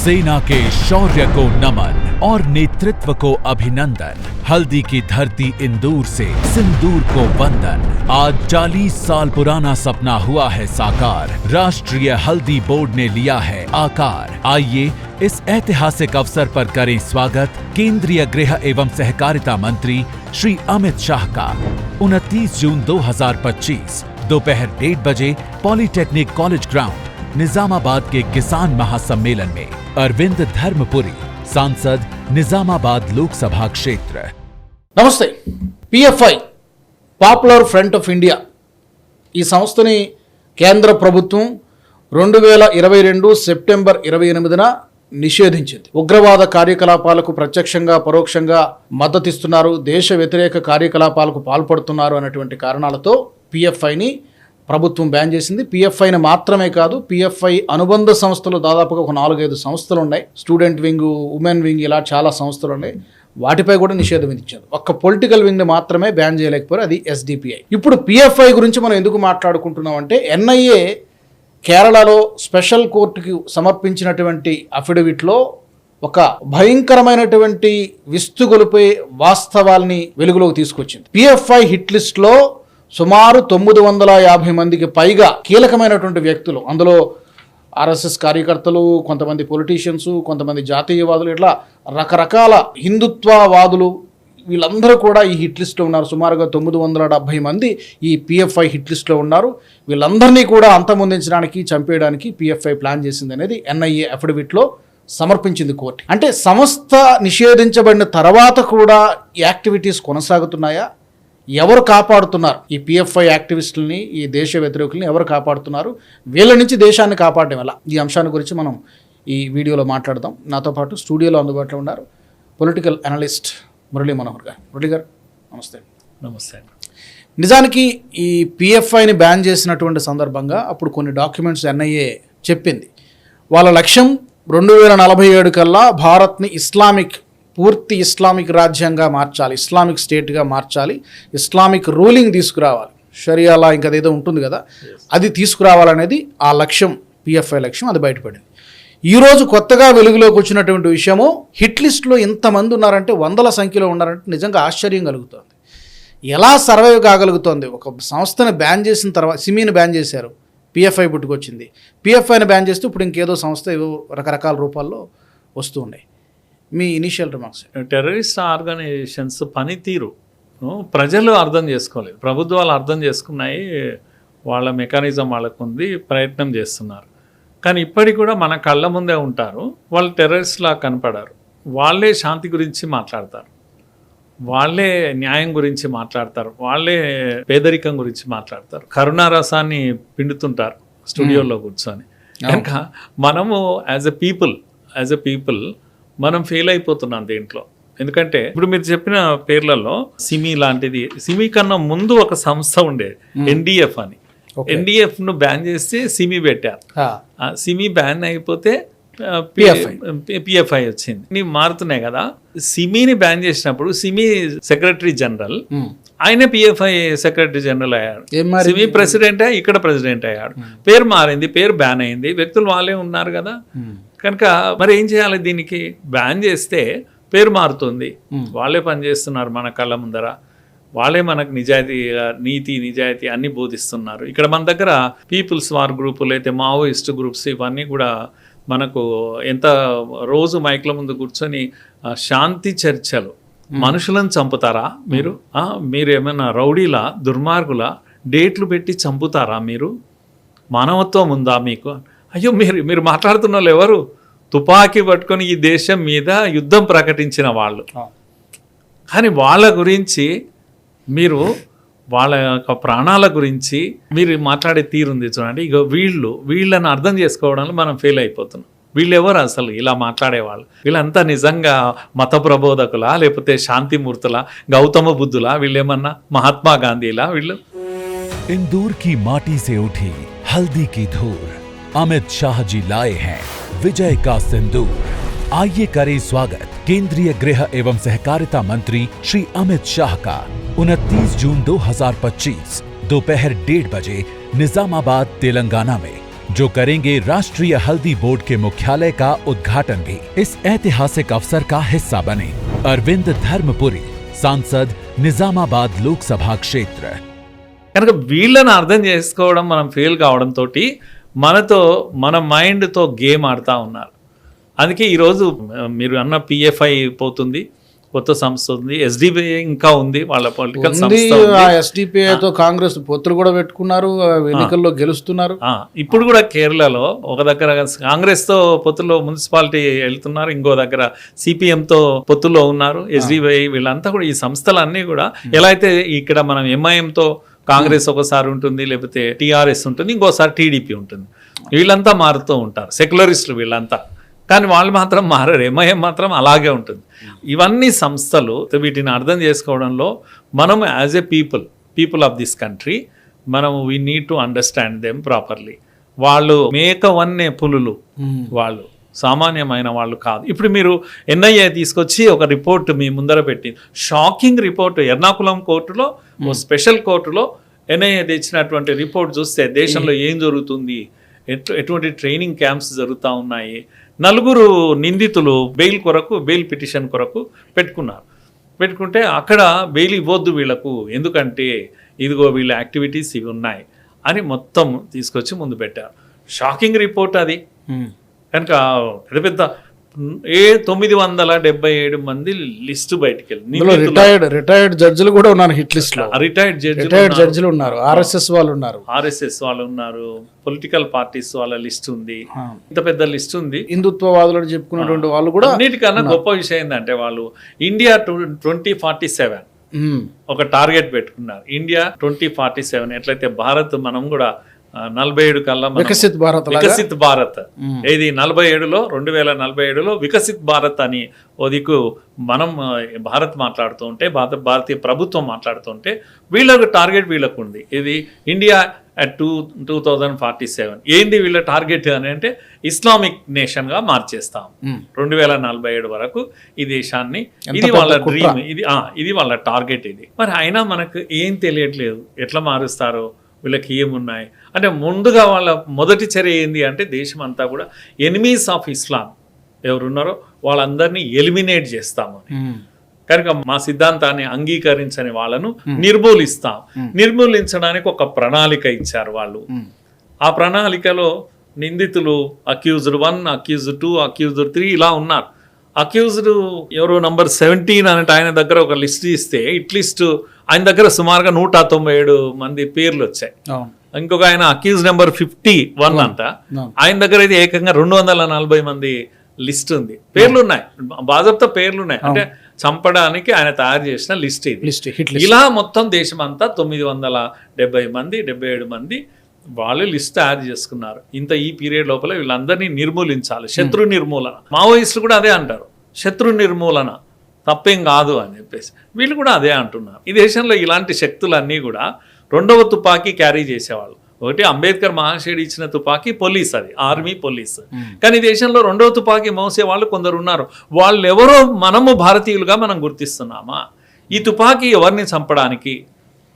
सेना के शौर्य को नमन और नेतृत्व को अभिनंदन। हल्दी की धरती इंदूर से सिंदूर को वंदन। आज 40 साल पुराना सपना हुआ है साकार। राष्ट्रीय हल्दी बोर्ड ने लिया है आकार। आइए इस ऐतिहासिक अवसर पर करें स्वागत केंद्रीय गृह एवं सहकारिता मंत्री श्री अमित शाह का। 29 जून 2025 दोपहर डेढ़ बजे पॉलिटेक्निक कॉलेज ग्राउंड। निजामाबाद के किसान महासम्मेलन में अरविंद धर्मपुरी सांसद निजामाबाद लोकसभा क्षेत्र నమస్తే PFI Popular Front of India ఈ సంస్థని కేంద్ర ప్రభుత్వం రెండు వేల ఇరవై రెండు సెప్టెంబర్ ఇరవై ఎనిమిదిన నిషేధించింది ఉగ్రవాద కార్యకలాపాలకు ప్రత్యక్షంగా పరోక్షంగా మద్దతిస్తున్నారు దేశ వ్యతిరేక కార్యకలాపాలకు పాల్పడుతున్నారు అనేటువంటి కారణాలతో పిఎఫ్ఐని ప్రభుత్వం బ్యాన్ చేసింది. పిఎఫ్ఐని మాత్రమే కాదు పిఎఫ్ఐ అనుబంధ సంస్థలు దాదాపుగా ఒక నాలుగైదు సంస్థలు ఉన్నాయి. స్టూడెంట్ వింగ్ ఉమెన్ వింగ్ ఇలా చాలా సంస్థలు ఉన్నాయి. వాటిపై కూడా నిషేధం విధించారు. ఒక్క పొలిటికల్ వింగ్ని మాత్రమే బ్యాన్ చేయలేకపోయారు. అది ఎస్డిపిఐ ఇప్పుడు పిఎఫ్ఐ గురించి మనం ఎందుకు మాట్లాడుకుంటున్నాం అంటే ఎన్ఐఏ కేరళలో స్పెషల్ కోర్టుకి సమర్పించినటువంటి అఫిడవిట్లో ఒక భయంకరమైనటువంటి విస్తుగొలిపే వాస్తవాల్ని వెలుగులోకి తీసుకొచ్చింది. పిఎఫ్ఐ హిట్ లిస్ట్లో సుమారు తొమ్మిది వందల యాభై మందికి పైగా కీలకమైనటువంటి వ్యక్తులు. అందులో ఆర్ఎస్ఎస్ కార్యకర్తలు కొంతమంది పొలిటీషియన్స్ కొంతమంది జాతీయవాదులు ఇట్లా రకరకాల హిందుత్వవాదులు వీళ్ళందరూ కూడా ఈ హిట్ లిస్ట్లో ఉన్నారు. సుమారుగా తొమ్మిది వందల డెబ్భై మంది ఈ పిఎఫ్ఐ హిట్ లిస్ట్లో ఉన్నారు. వీళ్ళందరినీ కూడా అంతమొందించడానికి చంపేయడానికి పిఎఫ్ఐ ప్లాన్ చేసింది అనేది ఎన్ఐఏ అఫిడవిట్లో సమర్పించింది కోర్టు. అంటే సంస్థ నిషేధించబడిన తర్వాత కూడా యాక్టివిటీస్ కొనసాగుతున్నాయా? ఎవరు కాపాడుతున్నారు? ఈ పిఎఫ్ఐ యాక్టివిస్టులని ఈ దేశ వ్యతిరేకుల్ని ఎవరు కాపాడుతున్నారు? వీళ్ళ నుంచి దేశాన్ని కాపాడడం ఎలా? ఈ అంశాన్ని గురించి మనం ఈ వీడియోలో మాట్లాడదాం. నాతో పాటు స్టూడియోలో అందుబాటులో ఉన్నారు పొలిటికల్ అనలిస్ట్ మురళీ మనోహర్ గారు. మురళీ గారు నమస్తే. నమస్తే. నిజానికి ఈ పిఎఫ్ఐని బ్యాన్ చేసినటువంటి సందర్భంగా అప్పుడు కొన్ని డాక్యుమెంట్స్ ఎన్ఐఏ చెప్పింది. వాళ్ళ లక్ష్యం రెండు వేల నలభై ఏడు కల్లా భారత్ని ఇస్లామిక్ పూర్తి ఇస్లామిక్ రాజ్యంగా మార్చాలి ఇస్లామిక్ స్టేట్గా మార్చాలి ఇస్లామిక్ రూలింగ్ తీసుకురావాలి. షరియాలా ఇంకా అదేదో ఉంటుంది కదా అది తీసుకురావాలనేది ఆ లక్ష్యం పిఎఫ్ఐ లక్ష్యం అది బయటపడింది. ఈరోజు కొత్తగా వెలుగులోకి వచ్చినటువంటి విషయము హిట్ లిస్ట్లో ఇంతమంది ఉన్నారంటే వందల సంఖ్యలో ఉన్నారంటే నిజంగా ఆశ్చర్యం కలుగుతుంది. ఎలా సర్వైవ్ కాగలుగుతోంది? ఒక సంస్థను బ్యాన్ చేసిన తర్వాత సిమీని బ్యాన్ చేశారు పిఎఫ్ఐ పుట్టుకొచ్చింది. పిఎఫ్ఐని బ్యాన్ చేస్తూ ఇప్పుడు ఇంకేదో సంస్థ రకరకాల రూపాల్లో వస్తూ ఉన్నాయి. మీ ఇనిషియల్ రిమార్క్స్. టెర్రరిస్ట్ ఆర్గనైజేషన్స్ పనితీరు ప్రజలు అర్థం చేసుకోలేదు. ప్రభుత్వాలు అర్థం చేసుకున్నాయి వాళ్ళ మెకానిజం వాళ్ళకు ఉంది ప్రయత్నం చేస్తున్నారు. కానీ ఇప్పటికి కూడా మన కళ్ళ ముందే ఉంటారు వాళ్ళు టెర్రరిస్ట్లా కనపడారు. వాళ్ళే శాంతి గురించి మాట్లాడతారు. వాళ్ళే న్యాయం గురించి మాట్లాడతారు. వాళ్ళే పేదరికం గురించి మాట్లాడతారు. కరుణారసాన్ని పిండుతుంటారు స్టూడియోలో కూర్చొని. కనుక మనము as a people as a people మనం ఫెయిల్ అయిపోతున్నాం దీంట్లో. ఎందుకంటే ఇప్పుడు మీరు చెప్పిన పేర్లలో సిమి లాంటిది సిమి కన్నా ముందు ఒక సంస్థ ఉండేది ఎన్డిఎఫ్ అని. ఎన్డిఎఫ్ను బ్యాన్ చేస్తే సిమి పెట్టారు. సిమి బ్యాన్ అయిపోతే. పిఎఫ్ఐ వచ్చింది. మారుతున్నాయి కదా. సిమిని బ్యాన్ చేసినప్పుడు సిమి సెక్రటరీ జనరల్ ఆయన పిఎఫ్ఐ సెక్రటరీ జనరల్ అయ్యాడు? సిమి ప్రెసిడెంట్ ఇక్కడ ప్రెసిడెంట్ అయ్యాడు. పేరు మారింది పేరు బ్యాన్ అయింది. వ్యక్తులు వాళ్ళే ఉన్నారు కదా. కనుక మరి ఏం చేయాలి? దీనికి బ్యాన్ చేస్తే పేరు మారుతుంది. వాళ్ళే పనిచేస్తున్నారు మన కళ్ళ ముందర. వాళ్ళే మనకు నిజాయితీ నీతి నిజాయితీ అన్ని బోధిస్తున్నారు. ఇక్కడ మన దగ్గర పీపుల్స్ వార్ గ్రూపులు అయితే మావోయిస్ట్ గ్రూప్స్ ఇవన్నీ కూడా మనకు ఎంత రోజు మైక్ల ముందు కూర్చొని శాంతి చర్చలు. మనుషులను చంపుతారా మీరు? మీరు ఏమైనా రౌడీలా దుర్మార్గుల డేట్లు పెట్టి చంపుతారా మీరు? మానవత్వం ఉందా మీకు? అయ్యో మీరు మీరు మాట్లాడుతున్న వాళ్ళు ఎవరు? తుపాకీ పట్టుకొని ఈ దేశం మీద యుద్ధం ప్రకటించిన వాళ్ళు. కానీ వాళ్ళ గురించి మీరు వాళ్ళ యొక్క ప్రాణాల గురించి మీరు మాట్లాడే తీరుంది చూడండి. ఇక వీళ్ళు వీళ్ళని అర్థం చేసుకోవడంలో మనం ఫెయిల్ అయిపోతున్నాం. వీళ్ళెవరు అసలు? ఇలా మాట్లాడేవాళ్ళు. వీళ్ళంతా నిజంగా మత ప్రబోధకులా లేకపోతే శాంతిమూర్తులా గౌతమ బుద్ధులా? వీళ్ళేమన్నా మహాత్మా గాంధీలా వీళ్ళు? ఇందూర్కి మాటీ సే ఉఠి ధూర్. अमित शाह जी लाए हैं विजय का सिंदूर आइए करें स्वागत केंद्रीय गृह एवं सहकारिता मंत्री श्री अमित शाह का 29 जून 2025 दोपहर डेढ़ बजे निजामाबाद तेलंगाना में जो करेंगे राष्ट्रीय हल्दी बोर्ड के मुख्यालय का उद्घाटन भी इस ऐतिहासिक अवसर का हिस्सा बने अरविंद धर्मपुरी सांसद निजामाबाद लोकसभा क्षेत्र కనుక వీళ్ళని అర్థం చేసుకోవడం మనం ఫెయిల్ కావడంతో మనతో మన మైండ్తో గేమ్ ఆడుతూ ఉన్నారు. అందుకే ఈరోజు మీరు అన్న పిఎఫ్ఐ పోతుంది కొత్త సంస్థ ఉంది ఎస్డిబిఐ ఇంకా ఉంది వాళ్ళ పొలిటికల్ ఎస్డిపిఐతో కాంగ్రెస్ పొత్తులు కూడా పెట్టుకున్నారు ఎన్నికల్లో గెలుస్తున్నారు. ఆ, ఇప్పుడు కూడా కేరళలో ఒక దగ్గర కాంగ్రెస్తో పొత్తులో మున్సిపాలిటీ వెళ్తున్నారు ఇంకో దగ్గర సిపిఎంతో పొత్తులో ఉన్నారు ఎస్డిబిఐ వీళ్ళంతా కూడా ఈ సంస్థలన్నీ కూడా ఎలా అయితే ఇక్కడ మనం ఎంఐఎంతో కాంగ్రెస్ ఒకసారి ఉంటుంది లేకపోతే టీఆర్ఎస్ ఉంటుంది ఇంకోసారి టీడీపీ ఉంటుంది. వీళ్ళంతా మారుతూ ఉంటారు సెక్యులరిస్టులు వీళ్ళంతా. కానీ వాళ్ళు మాత్రం మారరు ఎంఐఎం మాత్రం అలాగే ఉంటుంది. ఇవన్నీ సంస్థలు వీటిని అర్థం చేసుకోవడంలో మనం as a people people of this country మనం we need to understand them properly వాళ్ళు మేకవన్నే పులులు వాళ్ళు. సామాన్యమైన వాళ్ళు కాదు. ఇప్పుడు మీరు ఎన్ఐఏ తీసుకొచ్చి ఒక రిపోర్ట్ మీ ముందర పెట్టి షాకింగ్ రిపోర్ట్ ఎర్నాకుళం కోర్టులో ఓ స్పెషల్ కోర్టులో ఎన్ఐఏ తెచ్చినటువంటి రిపోర్ట్ చూస్తే దేశంలో ఏం జరుగుతుంది? ఎటు ఎటువంటి ట్రైనింగ్ క్యాంప్స్ జరుగుతూ ఉన్నాయి? నలుగురు నిందితులు బెయిల్ కొరకు బెయిల్ పిటిషన్ కొరకు పెట్టుకున్నారు. పెట్టుకుంటే అక్కడ బెయిల్ ఇవ్వద్దు వీళ్ళకు. ఎందుకంటే ఇదిగో వీళ్ళ యాక్టివిటీస్ ఇవి ఉన్నాయి అని మొత్తం తీసుకొచ్చి ముందు పెట్టారు. షాకింగ్ రిపోర్ట్ అది. కనుక పెద్ద పెద్ద ఏ తొమ్మిది వందల డెబ్బై ఏడు మంది లిస్టు బయటికి ఇందులో రిటైర్డ్ రిటైర్డ్ జడ్జిలు కూడా ఉన్నారు హిట్ లిస్ట్లో రిటైర్డ్ జడ్జి రిటైర్డ్ జడ్జిలు ఉన్నారు. ఆర్ఎస్ఎస్ వాళ్ళు ఉన్నారు. ఆర్ఎస్ఎస్ వాళ్ళు ఉన్నారు. పొలిటికల్ పార్టీస్ వాళ్ళ లిస్ట్ ఉంది. ఇంత పెద్ద లిస్ట్ ఉంది. హిందుత్వవాదులు చెప్పుకున్నటువంటి వాళ్ళు కూడా అన్నిటికన్నా గొప్ప విషయం ఏంటంటే వాళ్ళు ఇండియా ట్వంటీ ఫార్టీ సెవెన్ ఒక టార్గెట్ పెట్టుకున్నారు. ఇండియా ట్వంటీ ఫార్టీ సెవెన్ ఎట్లయితే భారత్ మనం కూడా నలభై ఏడు కల్లా వికసిత్ భారత్ వికసిత్ భారత్. ఏది నలభై ఏడులో రెండు వేల నలభై ఏడులో వికసిత్ భారత్ అని ఓ దిక్కు మనం భారత్ మాట్లాడుతూ ఉంటే భారత భారతీయ ప్రభుత్వం మాట్లాడుతుంటే వీళ్ళకు టార్గెట్ వీళ్ళకు ఉంది ఇది India at two two thousand forty seven. ఏంది వీళ్ళ టార్గెట్ అని అంటే ఇస్లామిక్ నేషన్గా మార్చేస్తాం. రెండు వేల నలభై ఏడు వరకు ఈ దేశాన్ని. ఇది వాళ్ళ. డ్రీమ్ ఇది ఇది వాళ్ళ టార్గెట్ ఇది. మరి అయినా మనకు ఏం తెలియట్లేదు. ఎట్లా మారుస్తారో? వీళ్ళకి ఏమున్నాయి? అంటే ముందుగా వాళ్ళ మొదటి చర్య ఏంది అంటే దేశం అంతా కూడా ఎనిమీస్ ఆఫ్ ఇస్లాం ఎవరున్నారో వాళ్ళందరినీ ఎలిమినేట్ చేస్తాము కనుక మా సిద్ధాంతాన్ని అంగీకరించని వాళ్ళను నిర్మూలిస్తాం. నిర్మూలించడానికి ఒక ప్రణాళిక ఇచ్చారు వాళ్ళు. ఆ ప్రణాళికలో నిందితులు accused one accused two accused three ఇలా ఉన్నారు. అక్యూజ్డ్ ఎవరో? నంబర్ సెవెంటీన్ అనేట ఆయన దగ్గర ఒక లిస్ట్ ఇస్తే ఇట్ లిస్ట్ ఆయన దగ్గర సుమారుగా నూట తొంభై ఏడు మంది పేర్లు వచ్చాయి. ఇంకొక ఆయన అక్యూజ్ నెంబర్ ఫిఫ్టీ వన్ అంట. ఆయన దగ్గర అయితే ఏకంగా రెండు వందల నలభై మంది లిస్ట్ ఉంది. పేర్లు ఉన్నాయి బాజప్తా పేర్లు ఉన్నాయి అంటే చంపడానికి ఆయన తయారు చేసిన లిస్ట్ ఇది. ఇలా మొత్తం దేశం అంతా తొమ్మిది వందల డెబ్బై మంది డెబ్బై ఏడు మంది వాళ్ళు లిస్ట్ తయారు చేసుకున్నారు. ఇంత ఈ పీరియడ్ లోపల వీళ్ళందరినీ నిర్మూలించాలి. శత్రు నిర్మూలన. మావోయిస్టులు కూడా అదే అంటారు. శత్రు నిర్మూలన. తప్పేం కాదు అని చెప్పేసి. వీళ్ళు కూడా అదే అంటున్నారు. ఈ దేశంలో ఇలాంటి శక్తులన్నీ కూడా రెండవ తుపాకీ క్యారీ చేసేవాళ్ళు. ఒకటి అంబేద్కర్ మహాశయుడు ఇచ్చిన తుపాకీ పోలీస్ అది ఆర్మీ పోలీస్. కానీ ఈ దేశంలో రెండవ తుపాకీ మోసే వాళ్ళు కొందరు ఉన్నారు వాళ్ళు ఎవరో మనము భారతీయులుగా మనం గుర్తిస్తున్నామా? ఈ తుపాకీ ఎవరిని చంపడానికి?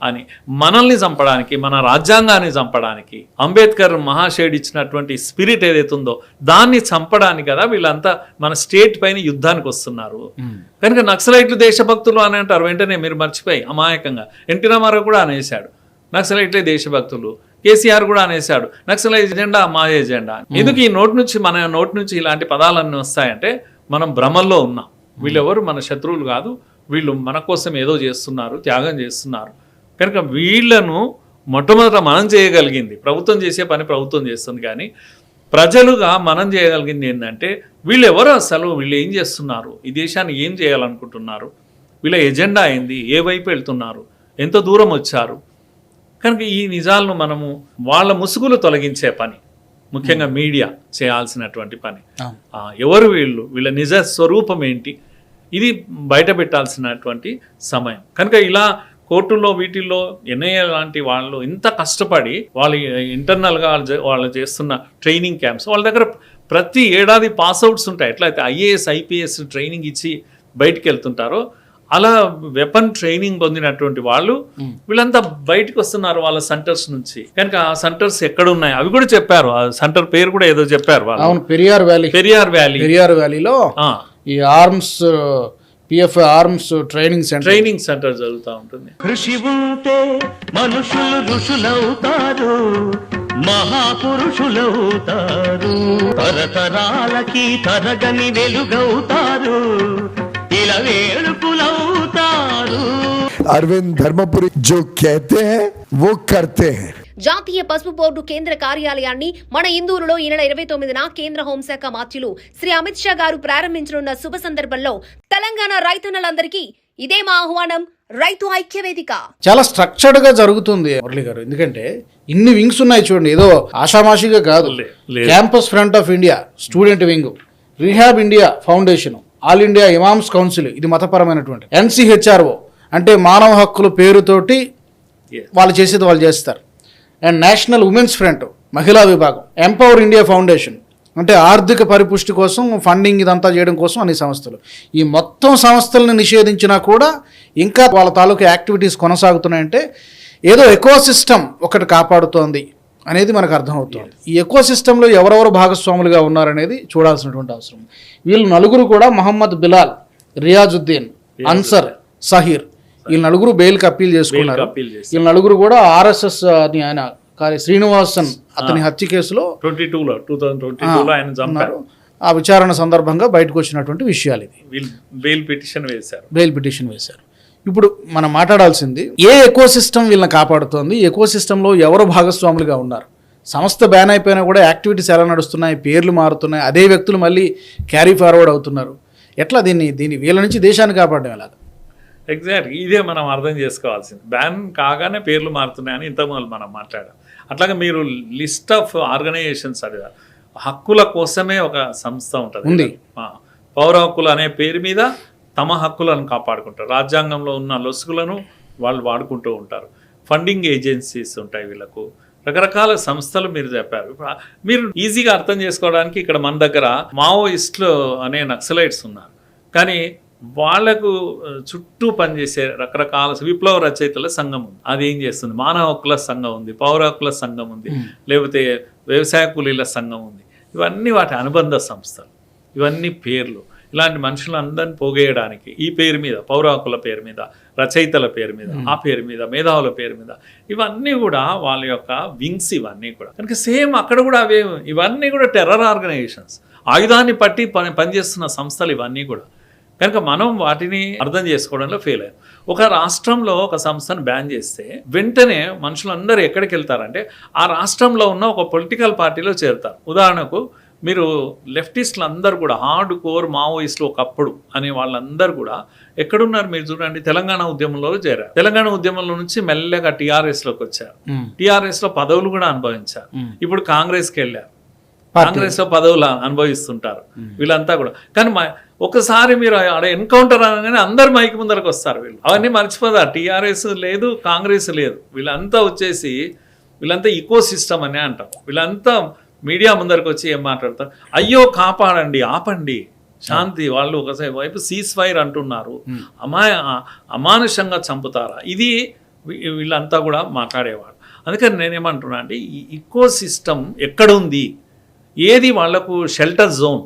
అని మనల్ని చంపడానికి మన రాజ్యాంగాన్ని చంపడానికి అంబేద్కర్ మహాశయుడు ఇచ్చినటువంటి స్పిరిట్ ఏదైతే ఉందో దాన్ని చంపడానికి కదా వీళ్ళంతా మన స్టేట్ పైన యుద్ధానికి వస్తున్నారు. కనుక నక్సలైట్లు దేశభక్తులు అని అంటారు. వెంటనే మీరు మర్చిపోయి అమాయకంగా. ఎన్టీ రామారావు కూడా అనేశాడు. నక్సలైట్లే దేశభక్తులు. కేసీఆర్ కూడా అనేశాడు. నక్సలైట్ ఎజెండా మా ఎజెండా. ఎందుకు ఈ నోటి నుంచి మన నోటి నుంచి ఇలాంటి పదాలన్నీ వస్తాయంటే మనం భ్రమల్లో ఉన్నాం. వీళ్ళెవరు మన శత్రువులు కాదు. వీళ్ళు మన కోసం ఏదో చేస్తున్నారు త్యాగం చేస్తున్నారు. కనుక వీళ్ళను మొట్టమొదట మనం చేయగలిగింది ప్రభుత్వం చేసే పని ప్రభుత్వం చేస్తుంది కానీ ప్రజలుగా మనం చేయగలిగింది ఏంటంటే వీళ్ళు ఎవరు అసలు? వీళ్ళు ఏం చేస్తున్నారు? ఈ దేశాన్ని ఏం చేయాలనుకుంటున్నారు? వీళ్ళ ఎజెండా ఏంది? ఏ వైపు వెళ్తున్నారు? ఎంత దూరం వచ్చారు? కనుక ఈ నిజాలను మనము వాళ్ళ ముసుగులు తొలగించే పని ముఖ్యంగా మీడియా చేయాల్సినటువంటి పని. ఎవరు వీళ్ళు? వీళ్ళ నిజ స్వరూపం ఏంటి? ఇది బయట పెట్టాల్సినటువంటి సమయం. కనుక ఇలా కోర్టుల్లో వీటిల్లో ఎన్ఐఏ లాంటి వాళ్ళు ఇంత కష్టపడి వాళ్ళు ఇంటర్నల్గా వాళ్ళు చేస్తున్న ట్రైనింగ్ క్యాంప్స్ వాళ్ళ దగ్గర ప్రతి ఏడాది పాస్ అవుట్స్ ఉంటాయి ఎట్లయితే ఐఏఎస్ ఐపీఎస్ ట్రైనింగ్ ఇచ్చి బయటికి వెళ్తుంటారో అలా వెపన్ ట్రైనింగ్ పొందినటువంటి వాళ్ళు వీళ్ళంతా బయటకు వస్తున్నారు వాళ్ళ సెంటర్స్ నుంచి. కనుక ఆ సెంటర్స్ ఎక్కడ ఉన్నాయి అవి కూడా చెప్పారు. ఆ సెంటర్ పేరు కూడా ఏదో చెప్పారు వాళ్ళు. అవును పెరియార్ వ్యాలీ. పెరియార్ వ్యాలీ. పెరియార్ వ్యాలీలో ఈ arms PF arms training centre training centre జరుగుతూ ఉంటుంది కృషి ఉంటే మనుషులు ఋషులవుతారు మహాపురుషులవుతారు తరతరాలకి తరగని వెలుగవుతారు ఇలా వేడుకులవుతారు अरविंद धर्मपुरी जो कहते हैं वो करते हैं జాతీయ పసుపు బోర్డు కేంద్ర కార్యాలయాన్ని మన ఇందూరులో ఈ నెల ఇరవై తొమ్మిదిన కేంద్ర హోంశాఖ మాత్యులు శ్రీ అమిత్ షా గారు ప్రారంభించనున్న శుభ సందర్భంలో తెలంగాణ రైతన్నలందరికీ ఇదే మా ఆహ్వానం రైతు ఐక్య వేదిక చాలా స్ట్రక్చర్డ్గా జరుగుతుంది మురళి గారు. ఎందుకంటే ఇన్ని వింగ్స్ ఉన్నాయి చూడండి. ఏదో ఆషామాషిగా కాదు. Campus front of India student wing Rehab India foundation all India imams council ఇది మతపరమైనటువంటి. ఎన్సిహెచ్ఆర్ఓ అంటే మానవ హక్కుల పేరుతోటి. వాళ్ళు చేసేది వాళ్ళు చేస్తారు. అండ్ నేషనల్ ఉమెన్స్ ఫ్రంట్ మహిళా విభాగం ఎంపవర్ ఇండియా ఫౌండేషన్ అంటే ఆర్థిక పరిపుష్టి కోసం ఫండింగ్ ఇదంతా చేయడం కోసం అన్ని సంస్థలు. ఈ మొత్తం సంస్థలను నిషేధించినా కూడా ఇంకా వాళ్ళ తాలూకు యాక్టివిటీస్ కొనసాగుతున్నాయంటే ఏదో ఎకో సిస్టమ్ ఒకటి కాపాడుతోంది అనేది మనకు అర్థమవుతుంది. ఈ ఎకో సిస్టంలో ఎవరెవరు భాగస్వాములుగా ఉన్నారనేది చూడాల్సినటువంటి అవసరం. వీళ్ళు నలుగురు కూడా మహమ్మద్ బిలాల్ రియాజుద్దీన్. అన్సర్ సహీర్ వీళ్ళు నలుగురు బెయిల్కి అప్పీల్ చేసుకున్నారు. వీళ్ళు నలుగురు కూడా ఆర్ఎస్ఎస్ అని ఆయన శ్రీనివాసన్ అతని హత్య కేసులో ట్వంటీ టూలో టూ థౌసండ్ ట్వంటీ టూలో ఆయన చంపారు. ఆ విచారణ సందర్భంగా బయటకు వచ్చినటువంటి విషయాలు ఇది బెయిల్ పిటిషన్ వేశారు. బెయిల్ పిటిషన్ వేశారు. ఇప్పుడు మనం మాట్లాడాల్సింది ఏ ఎకో సిస్టమ్ వీళ్ళని కాపాడుతోంది? ఎకో సిస్టంలో ఎవరు భాగస్వాములుగా ఉన్నారు? సంస్థ బ్యాన్ అయిపోయినా కూడా యాక్టివిటీస్ ఎలా నడుస్తున్నాయి? పేర్లు మారుతున్నాయి. అదే వ్యక్తులు మళ్ళీ క్యారీ ఫార్వర్డ్ అవుతున్నారు. ఎట్లా దీన్ని దీన్ని వీళ్ళ నుంచి దేశాన్ని కాపాడడం ఎలాగ? ఎగ్జాక్ట్ ఇదే మనం అర్థం చేసుకోవాల్సింది. బ్యాన్ కాగానే పేర్లు మారుతున్నాయని ఇంతకుముందు మనం మాట్లాడాం. అట్లాగే మీరు లిస్ట్ ఆఫ్ ఆర్గనైజేషన్స్ అడిగారు హక్కుల కోసమే ఒక సంస్థ ఉంటుంది. పౌర హక్కులు అనే పేరు మీద తమ హక్కులను కాపాడుకుంటారు. రాజ్యాంగంలో ఉన్న లొసుగులను వాళ్ళు వాడుకుంటూ ఉంటారు. ఫండింగ్ ఏజెన్సీస్ ఉంటాయి వీళ్ళకు. రకరకాల సంస్థలు మీరు చెప్పారు. మీరు ఈజీగా అర్థం చేసుకోవడానికి ఇక్కడ మన దగ్గర మావోయిస్టులు అనే నక్సలైట్స్ ఉన్నారు. కానీ వాళ్ళకు చుట్టూ పనిచేసే రకరకాల విప్లవ రచయితల సంఘం ఉంది. అది ఏం చేస్తుంది? మానవ హక్కుల సంఘం ఉంది పౌర హక్కుల సంఘం ఉంది లేకపోతే వ్యవసాయ కూలీల సంఘం ఉంది. ఇవన్నీ వాటి అనుబంధ సంస్థలు. ఇవన్నీ పేర్లు. ఇలాంటి మనుషులందరినీ పోగేయడానికి ఈ పేరు మీద పౌర హక్కుల పేరు మీద రచయితల పేరు మీద ఆ పేరు మీద మేధావుల పేరు మీద ఇవన్నీ కూడా వాళ్ళ యొక్క వింగ్స్ ఇవన్నీ కూడా. కనుక సేమ్ అక్కడ కూడా అవే ఇవన్నీ కూడా టెర్రర్ ఆర్గనైజేషన్స్. ఆయుధాన్ని పట్టి పని పనిచేస్తున్న సంస్థలు ఇవన్నీ కూడా. కనుక మనం వాటిని అర్థం చేసుకోవడంలో ఫెయిల్ అయ్యాం. ఒక రాష్ట్రంలో ఒక సంస్థను బ్యాన్ చేస్తే వెంటనే మనుషులందరూ ఎక్కడికి వెళ్తారంటే ఆ రాష్ట్రంలో ఉన్న ఒక పొలిటికల్ పార్టీలో చేరుతారు. ఉదాహరణకు మీరు లెఫ్టిస్టులు అందరూ కూడా హార్డ్ కోర్ మావోయిస్టులు ఒకప్పుడు అనే వాళ్ళందరూ కూడా ఎక్కడున్నారు మీరు చూడండి తెలంగాణ ఉద్యమంలో చేరారు. తెలంగాణ ఉద్యమంలో నుంచి మెల్లగా టీఆర్ఎస్లోకి వచ్చారు. టీఆర్ఎస్లో పదవులు కూడా అనుభవించారు. ఇప్పుడు కాంగ్రెస్కి వెళ్ళారు. కాంగ్రెస్లో పదవులు అనుభవిస్తుంటారు. వీళ్ళంతా కూడా. కానీ మా ఒకసారి మీరు ఆడ ఎన్కౌంటర్ అనగానే అందరు మైకి ముందరకు వస్తారు వీళ్ళు. అవన్నీ మర్చిపోతారు టీఆర్ఎస్ లేదు కాంగ్రెస్ లేదు. వీళ్ళంతా వచ్చేసి వీళ్ళంతా ఈకో సిస్టమ్ అనే అంటాం. వీళ్ళంతా మీడియా ముందరకు వచ్చి ఏం మాట్లాడతారు? అయ్యో కాపాడండి ఆపండి. శాంతి వాళ్ళు ఒకసారి వైపు సీజ్ ఫైర్ అంటున్నారు. అమాయ అమానుషంగా చంపుతారా? ఇది వీళ్ళంతా కూడా మాట్లాడేవాడు అందుకని నేనేమంటున్నా అంటే ఈ ఈకో సిస్టమ్ ఎక్కడుంది? ఏది వాళ్ళకు షెల్టర్ జోన్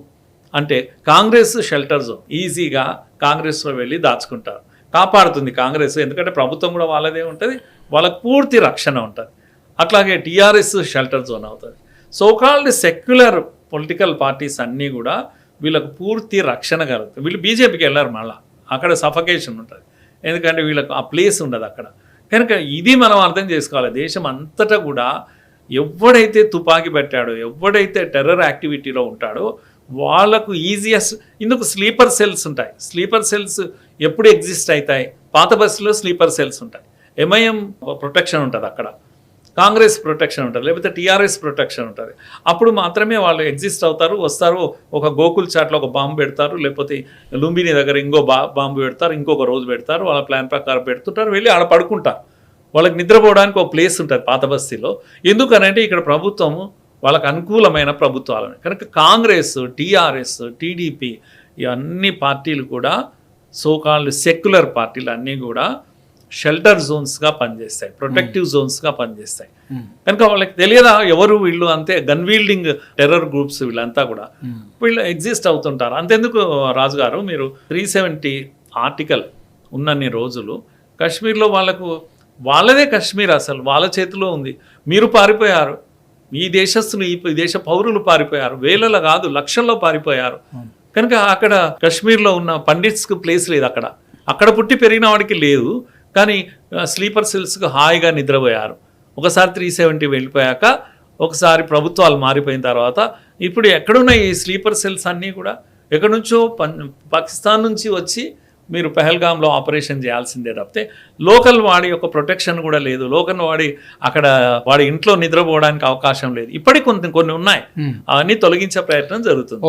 అంటే కాంగ్రెస్ షెల్టర్ జోన్ ఈజీగా కాంగ్రెస్లో వెళ్ళి దాచుకుంటారు. కాపాడుతుంది కాంగ్రెస్. ఎందుకంటే ప్రభుత్వం కూడా వాళ్ళదే ఉంటుంది వాళ్ళకు పూర్తి రక్షణ ఉంటుంది. అట్లాగే టీఆర్ఎస్ షెల్టర్ జోన్ అవుతుంది. So called secular political parties అన్నీ కూడా వీళ్ళకు పూర్తి రక్షణ కలుగుతుంది వీళ్ళు బీజేపీకి వెళ్ళారు మళ్ళా. అక్కడ సఫకేషన్ ఉంటుంది. ఎందుకంటే వీళ్ళకు ఆ ప్లేస్ ఉండదు అక్కడ. కనుక ఇది మనం అర్థం చేసుకోవాలి. దేశం అంతటా కూడా ఎవడైతే తుపాకీ పెట్టాడో ఎవడైతే టెర్రర్ యాక్టివిటీలో ఉంటాడో వాళ్ళకు ఈజియస్ట్ ఇందుకు స్లీపర్ సెల్స్ ఉంటాయి. స్లీపర్ సెల్స్ ఎప్పుడు ఎగ్జిస్ట్ అవుతాయి? పాత బస్సులో స్లీపర్ సెల్స్ ఉంటాయి. ఎంఐఎం ప్రొటెక్షన్ ఉంటుంది అక్కడ. కాంగ్రెస్ ప్రొటెక్షన్ ఉంటుంది. లేకపోతే టీఆర్ఎస్ ప్రొటెక్షన్ ఉంటుంది. అప్పుడు మాత్రమే వాళ్ళు ఎగ్జిస్ట్ అవుతారు వస్తారు. ఒక గోకుల్ చాట్లో ఒక బాంబు పెడతారు. లేకపోతే లుంబిని దగ్గర ఇంకో బా బాంబు పెడతారు. ఇంకొక రోజు పెడతారు. వాళ్ళ ప్లాన్ ప్రకారం పెడుతుంటారు. వెళ్ళి ఆడ పడుకుంటారు. వాళ్ళకి నిద్రపోవడానికి ఒక ప్లేస్ ఉంటుంది పాత బస్తీలో ఎందుకనంటే ఇక్కడ ప్రభుత్వం వాళ్ళకు అనుకూలమైన ప్రభుత్వాలను. కనుక కాంగ్రెస్ టీఆర్ఎస్ టీడీపీ ఈ అన్ని పార్టీలు కూడా సోకాల్డ్ సెక్యులర్ పార్టీలు అన్నీ కూడా షెల్టర్ జోన్స్గా పనిచేస్తాయి ప్రొటెక్టివ్ జోన్స్గా పనిచేస్తాయి. కనుక వాళ్ళకి తెలియదా ఎవరు వీళ్ళు అంతే గన్ వీల్డింగ్ టెర్రర్ గ్రూప్స్ వీళ్ళంతా కూడా? వీళ్ళు ఎగ్జిస్ట్ అవుతుంటారు. అంతెందుకు రాజు గారు మీరు త్రీ సెవెంటీ ఆర్టికల్ ఉన్నన్ని రోజులు కాశ్మీర్లో వాళ్ళకు వాళ్ళదే కాశ్మీర్ అసలు వాళ్ళ చేతిలో ఉంది. మీరు పారిపోయారు. ఈ దేశస్తులు ఈ దేశ పౌరులు పారిపోయారు. వేలలో కాదు లక్షల్లో పారిపోయారు. కనుక అక్కడ కాశ్మీర్లో ఉన్న పండిట్స్కి ప్లేస్ లేదు అక్కడ. అక్కడ పుట్టి పెరిగిన వాడికి లేదు కానీ స్లీపర్ సెల్స్కి హాయిగా నిద్రపోయారు. ఒకసారి త్రీ సెవెంటీ వెళ్ళిపోయాక ఒకసారి ప్రభుత్వాలు మారిపోయిన తర్వాత ఇప్పుడు ఎక్కడున్న ఈ స్లీపర్ సెల్స్ అన్నీ కూడా? ఎక్కడి నుంచో పన్ పాకిస్తాన్ నుంచి వచ్చి మీరు పెహల్గాంలో ఆపరేషన్ చేయాల్సిందే తప్పితే లోకల్ వాడి యొక్క ప్రొటెక్షన్ కూడా లేదు. లోకల్ వాడి అక్కడ వాడి ఇంట్లో నిద్రపోవడానికి అవకాశం లేదు. ఇప్పటికి కొన్ని కొన్ని ఉన్నాయి. అవన్నీ తొలగించే ప్రయత్నం జరుగుతుంది.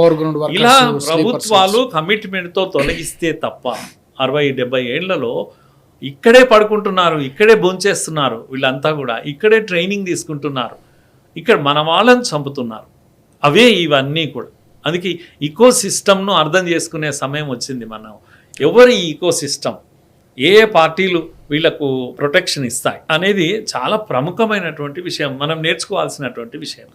ఇలా ప్రభుత్వాలు కమిట్మెంట్తో తొలగిస్తే తప్ప అరవై డెబ్బై ఏళ్ళలో ఇక్కడే పడుకుంటున్నారు ఇక్కడే భోంచేస్తున్నారు వీళ్ళంతా కూడా. ఇక్కడే ట్రైనింగ్ తీసుకుంటున్నారు. ఇక్కడ మన వాళ్ళని చంపుతున్నారు. అవే ఇవన్నీ కూడా. అందుకే ఈకో సిస్టమ్ను అర్థం చేసుకునే సమయం వచ్చింది మనం. ఎవరి ఈకో సిస్టమ్ ఏ పార్టీలు వీళ్ళకు ప్రొటెక్షన్ ఇస్తాయి అనేది చాలా ప్రముఖమైనటువంటి విషయం. మనం నేర్చుకోవాల్సినటువంటి విషయం.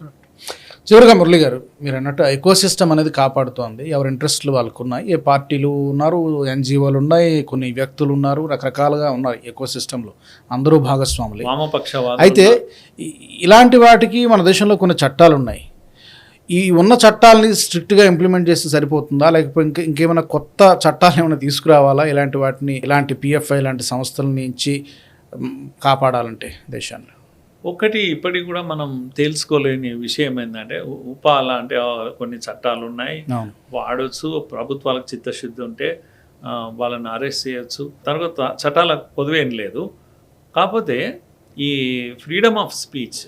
చివరిగా మురళి గారు మీరు అన్నట్టు ఎకో సిస్టమ్ అనేది కాపాడుతోంది. ఎవరి ఇంట్రెస్ట్లు వాళ్ళకు ఉన్నాయి ఏ పార్టీలు ఉన్నారు ఎన్జిఓలు ఉన్నాయి కొన్ని వ్యక్తులు ఉన్నారు రకరకాలుగా ఉన్నారు ఎకో సిస్టంలో అందరూ భాగస్వాములే. వామపక్షవాద అయితే ఇలాంటి వాటికి మన దేశంలో కొన్ని చట్టాలు ఉన్నాయి ఈ ఉన్న చట్టాలని స్ట్రిక్ట్గా ఇంప్లిమెంట్ చేస్తే సరిపోతుందా? లేకపోతే ఇంకా ఇంకేమైనా కొత్త చట్టాలు ఏమైనా తీసుకురావాలా? ఇలాంటి వాటిని ఇలాంటి పిఎఫ్ఐ లాంటి సంస్థల నుంచి కాపాడాలంటే దేశాన్ని? ఒకటి ఇప్పటికి కూడా మనం తెలుసుకోలేని విషయం ఏంటంటే ఉ- ఉపాల అంటే కొన్ని చట్టాలు ఉన్నాయి. వాడొచ్చు ప్రభుత్వాలకు చిత్తశుద్ధి ఉంటే వాళ్ళని అరెస్ట్ చేయొచ్చు. తర్వాత చట్టాల పొదువేం లేదు. కాకపోతే ఈ ఫ్రీడమ్ ఆఫ్ స్పీచ్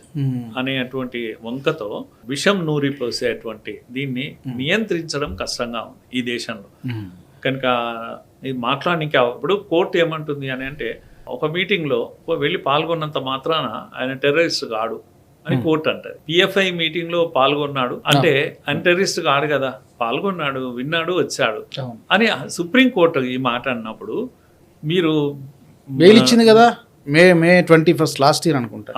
అనేటువంటి వంకతో విషం నూరి పోసేటువంటి దీన్ని నియంత్రించడం కష్టంగా ఉంది ఈ దేశంలో. మ్, కనుక ఇది మాట్లాడడానికి ఇప్పుడు కోర్టు ఏమంటుంది అని అంటే ఒక మీటింగ్లో వెళ్ళి పాల్గొన్నంత మాత్రాన ఆయన టెర్రరిస్ట్ కాడు అని కోర్టు అంటది. పిఎఫ్ఐ మీటింగ్లో పాల్గొన్నాడు అంటే ఆయన టెర్రరిస్ట్ కాడు కదా పాల్గొన్నాడు విన్నాడు వచ్చాడు అని సుప్రీం కోర్టు ఈ మాట అన్నప్పుడు మీరు బెయిల్ ఇచ్చింది కదా? May May twenty first last year అనుకుంటా.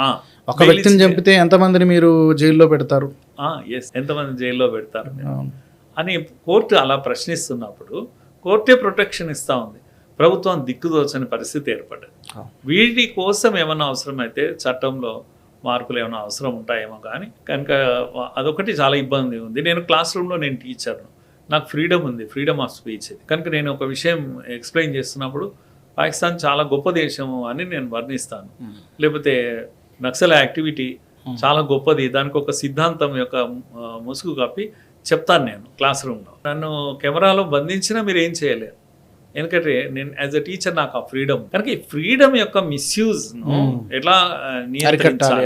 ఒక వ్యక్తిని చంపితే ఎంతమందిని మీరు జైల్లో పెడతారు? ఆ, yes, ఎంతమంది జైల్లో పెడతారు. అని కోర్టు అలా ప్రశ్నిస్తున్నప్పుడు కోర్టే ప్రొటెక్షన్ ఇస్తా ఉంది. ప్రభుత్వం దిక్కుదోచని పరిస్థితి ఏర్పడ్డది. వీటి కోసం ఏమైనా అవసరమైతే చట్టంలో మార్పులు ఏమైనా అవసరం ఉంటాయేమో కానీ కనుక అదొకటి చాలా ఇబ్బంది ఉంది. నేను క్లాస్ రూమ్లో నేను టీచర్ను. నాకు ఫ్రీడమ్ ఉంది ఫ్రీడమ్ ఆఫ్ స్పీచ్ కనుక నేను ఒక విషయం ఎక్స్ప్లెయిన్ చేస్తున్నప్పుడు పాకిస్తాన్ చాలా గొప్ప దేశము అని నేను వర్ణిస్తాను. లేకపోతే నక్సల్ యాక్టివిటీ చాలా గొప్పది. దానికి ఒక సిద్ధాంతం యొక్క ముసుగు కప్పి చెప్తాను నేను క్లాస్ రూమ్లో నన్ను కెమెరాలో బంధించినా మీరు ఏం చేయలేరు. ఎందుకంటే నేను యాజ్ అ టీచర్ నాకు ఆ ఫ్రీడమ్. కనుక ఈ ఫ్రీడమ్ యొక్క మిస్యూజ్ ఎట్లా నియంత్రించాలి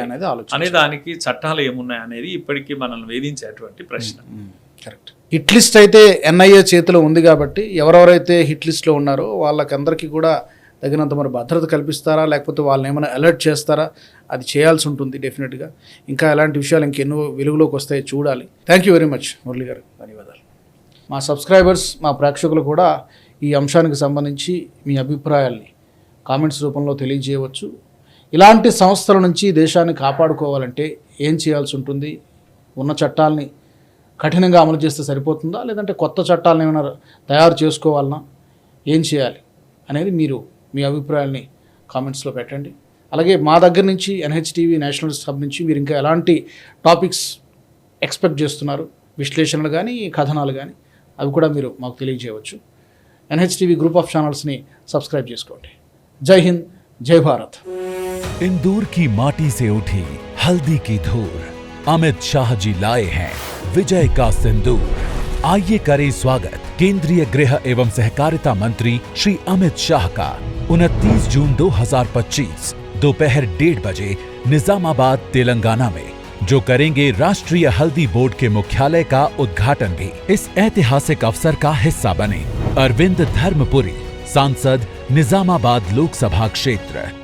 అనే దానికి చట్టాలు ఏమున్నాయి అనేది ఇప్పటికీ మనల్ని వేధించేటువంటి ప్రశ్న. కరెక్ట్. హిట్ లిస్ట్ అయితే ఎన్ఐఏ చేతిలో ఉంది కాబట్టి ఎవరెవరైతే హిట్ లిస్ట్లో ఉన్నారో వాళ్ళకందరికీ కూడా తగినంత మరి భద్రత కల్పిస్తారా లేకపోతే వాళ్ళని ఏమైనా అలర్ట్ చేస్తారా? అది చేయాల్సి ఉంటుంది డెఫినెట్గా. ఇంకా ఎలాంటి విషయాలు ఇంకెన్నో వెలుగులోకి వస్తాయి చూడాలి. Thank you very much Murali garu. ధన్యవాదాలు. మా సబ్స్క్రైబర్స్ మా ప్రేక్షకులు కూడా ఈ అంశానికి సంబంధించి మీ అభిప్రాయాల్ని కామెంట్స్ రూపంలో తెలియజేయవచ్చు. ఇలాంటి సంస్థల నుంచి దేశాన్ని కాపాడుకోవాలంటే ఏం చేయాల్సి ఉంటుంది? ఉన్న చట్టాలని కఠినంగా అమలు చేస్తే సరిపోతుందా లేదంటే కొత్త చట్టాలను ఏమైనా తయారు చేసుకోవాలన్నా ఏం చేయాలి అనేది మీరు మీ అభిప్రాయాల్ని కామెంట్స్లో పెట్టండి అలాగే మా దగ్గర నుంచి ఎన్హెచ్టీవీ నేషనల్ హబ్ నుంచి మీరు ఇంకా ఎలాంటి టాపిక్స్ ఎక్స్పెక్ట్ చేస్తున్నారు విశ్లేషణలు కానీ కథనాలు కానీ అవి కూడా మీరు మాకు తెలియజేయవచ్చు ఎన్హెచ్టీవీ గ్రూప్ ఆఫ్ ఛానల్స్ని సబ్స్క్రైబ్ చేసుకోండి జై హింద్ జై భారత్ इंदौर की माटी से उठी हल्दी की धूर अमित शाह जी लाए हैं विजय का सिंदूर। आइए करें स्वागत। केंद्रीय गृह एवं सहकारिता मंत्री श्री अमित शाह का। 29 जून 2025 दोपहर डेढ़ बजे निजामाबाद, तेलंगाना में, जो करेंगे राष्ट्रीय हल्दी बोर्ड के मुख्यालय का उद्घाटन भी। इस ऐतिहासिक अवसर का हिस्सा बने। अरविंद धर्मपुरी, सांसद, निजामाबाद लोकसभा क्षेत्र।